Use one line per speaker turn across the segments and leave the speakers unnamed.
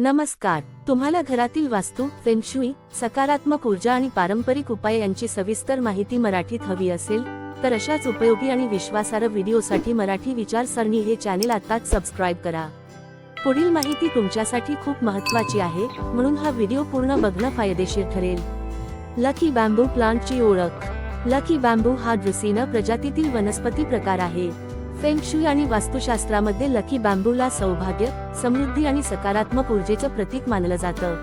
नमस्कार. तुम्हाला घरातील वास्तू फेंगशुई सकारात्मक ऊर्जा आणि पारंपरिक उपाय यांची सविस्तर माहिती मराठीत हवी असेल तर अशाच उपयोगी आणि विश्वासार्ह व्हिडिओसाठी मराठी विचारसरणी हे चॅनेल आताच सबस्क्राईब करा. पुढील माहिती तुमच्यासाठी खूप महत्वाची आहे म्हणून हा व्हिडिओ पूर्ण बघणं फायदेशीर ठरेल. लकी बॅम्बू प्लांटची ओळख. लकी बॅम्बू हा ड्रुसिना प्रजातीतील वनस्पती प्रकार आहे. फेंगशुई आणि वास्तुशास्त्रामध्ये लकी बॅम्बूला सौभाग्य समृद्धी आणि सकारात्मक ऊर्जेचं प्रतीक मानलं जातं.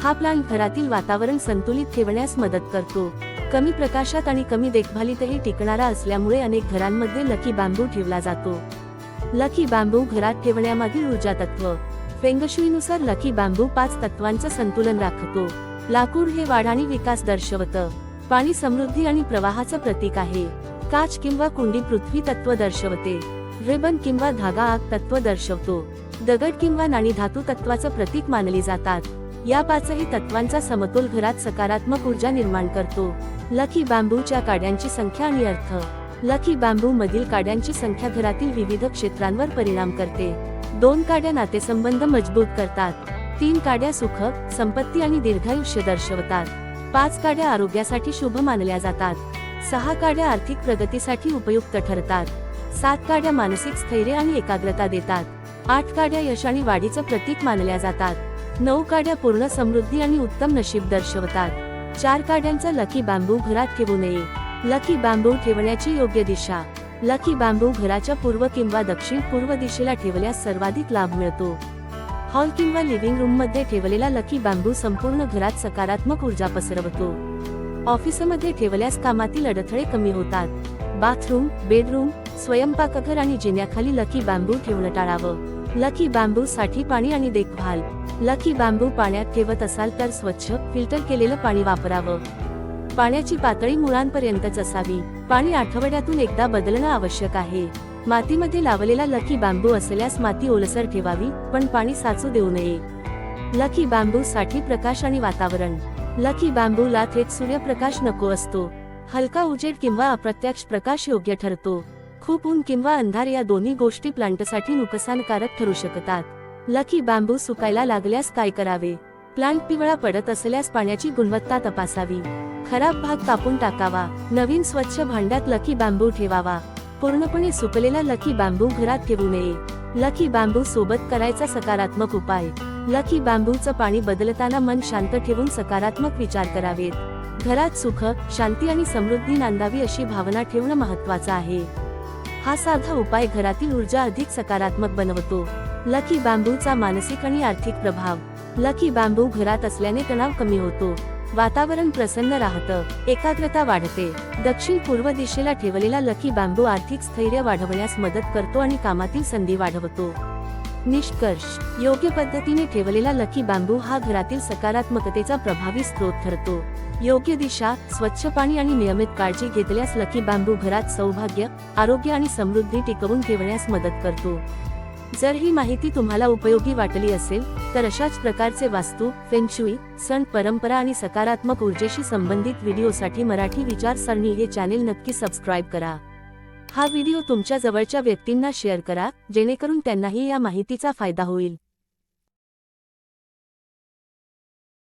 हा प्लांट घरातील वातावरण संतुलित ठेवण्यास मदत करतो. कमी प्रकाशात आणि कमी देखभालीतही टिकणारा असल्यामुळे अनेक घरांमध्ये लकी बांबू ठेवला जातो. लकी बांबू घरात ठेवण्यामागील ऊर्जा तत्व फेंगशुईनुसार लकी बांबू पाच तत्वांचं संतुलन राखतो. लाकूड हे वाढ आणि विकास दर्शवतं. पाणी समृद्धी आणि प्रवाहाचं प्रतीक आहे. काच किंवा कुंडी पृथ्वी तत्व दर्शवते. रिबन किंवा धागा आग तत्व दर्शवतो. दगड किंवा नाणी धातू तत्वाचं प्रतीक मानली जातात. या पाचही तत्वांचा समतोल घरात सकारात्मक ऊर्जा निर्माण करतो. लकी बांबूच्या काड्यांची संख्या आणि अर्थ. लकी बांबू मधील काड्यांची संख्या घरातील विविध क्षेत्रांवर परिणाम करते. दोन काड्या नातेसंबंध मजबूत करतात. तीन काड्या सुख संपत्ती आणि दीर्घायुष्य दर्शवतात. पाच काड्या आरोग्यासाठी शुभ मानल्या जातात. सहा काड्या आर्थिक प्रगतीसाठी उपयुक्त ठरतात. सात काड्या मानसिक स्थैर्य आणि एकाग्रता देतात. आठ काड्या यश आणि वाढीचं प्रतीक मानल्या जातात. नऊ काड्या पूर्ण समृद्धी आणि उत्तम नशीब दर्शवतात. चार काड्यांचा लकी बांबू घरात ठेवू नये. लकी बांबू ठेवण्याची योग्य दिशा. लकी बांबू घराच्या पूर्व किंवा दक्षिण पूर्व दिशेला ठेवल्यास सर्वाधिक लाभ मिळतो. हॉल किंवा लिव्हिंग रूममध्ये ठेवलेला लकी बांबू संपूर्ण घरात सकारात्मक ऊर्जा पसरवतो. ऑफिसमध्ये ठेवल्यास कामातील अडथळे कमी होतात. बाथरूम बेडरूम स्वयंपाकघर आणि जिन्याखाली लकी बांबू ठेवणं टाळावं. लकी बांबू साठी पाणी आणि देखभाल. लकी बांबू पाण्यात ठेवत असाल तर स्वच्छ फिल्टर केलेलं पाणी वापरावं. पाण्याची पातळी मुळांपर्यंतच असावी. पाणी आठवड्यातून एकदा बदलणं आवश्यक आहे. मातीमध्ये लावलेला लकी बांबू असल्यास माती ओलसर ठेवावी पण पाणी साचू देऊ नये. लकी बांबू साठी प्रकाश आणि वातावरण. लकी बॅम्बूला थेट सूर्यप्रकाश नको असतो. हलका उजेड किंवा अप्रत्यक्ष प्रकाश योग्य ठरतो. खूप ऊन किंवा अंधार या दोन्ही गोष्टी प्लांटसाठी नुकसानकारक ठरू शकतात. लकी बांबू सुकायला लागल्यास काय करावे? प्लांट पिवळा पडत असल्यास पाण्याची गुणवत्ता तपासावी. खराब भाग कापून टाकावा. नवीन स्वच्छ भांड्यात लकी बांबू ठेवावा. पूर्णपणे सुकलेला लकी बांबू घरात ठेवू नये. लकी बांबू सोबत करायचा सकारात्मक उपाय. लकी बांबूचं पाणी बदलताना मन शांत ठेवून सकारात्मक विचार करावेत. घरात सुख शांती आणि समृद्धी नांदावी अशी भावना ठेवणं महत्वाचं आहे. हा साधा उपाय घरातील ऊर्जा अधिक सकारात्मक बनवतो. लकी बांबूचा मानसिक आणि आर्थिक प्रभाव. लकी बांबू घरात असल्याने तणाव कमी होतो. वातावरण प्रसन्न राहतं. एकाग्रता वाढते. दक्षिण पूर्व दिशेला ठेवलेला लकी बांबू आर्थिक स्थैर्य वाढवण्यास मदत करतो आणि कामातील संधी वाढवतो. निष्कर्ष. योग्य पद्धतीने ठेवलेला लकी बांबू हा घरातील सकारात्मकतेचा प्रभावी स्रोत ठरतो. योग्य दिशा स्वच्छ पाणी आणि नियमित काळजी घेतल्यास लकी बांबू घरात सौभाग्य आरोग्य आणि समृद्धी टिकवून ठेवण्यास मदत करतो. जर ही माहिती तुम्हाला उपयोगी वाटली असेल तर अशाच प्रकारचे वास्तू फेंगशुई सण परंपरा आणि सकारात्मक ऊर्जेशी संबंधित व्हिडिओसाठी मराठी विचारसरणी हे चॅनेल नक्की सबस्क्राईब करा. हा व्हिडिओ तुमच्या जवळच्या व्यक्तींना शेअर करा जेणेकरून त्यांनाही या माहितीचा फायदा होईल.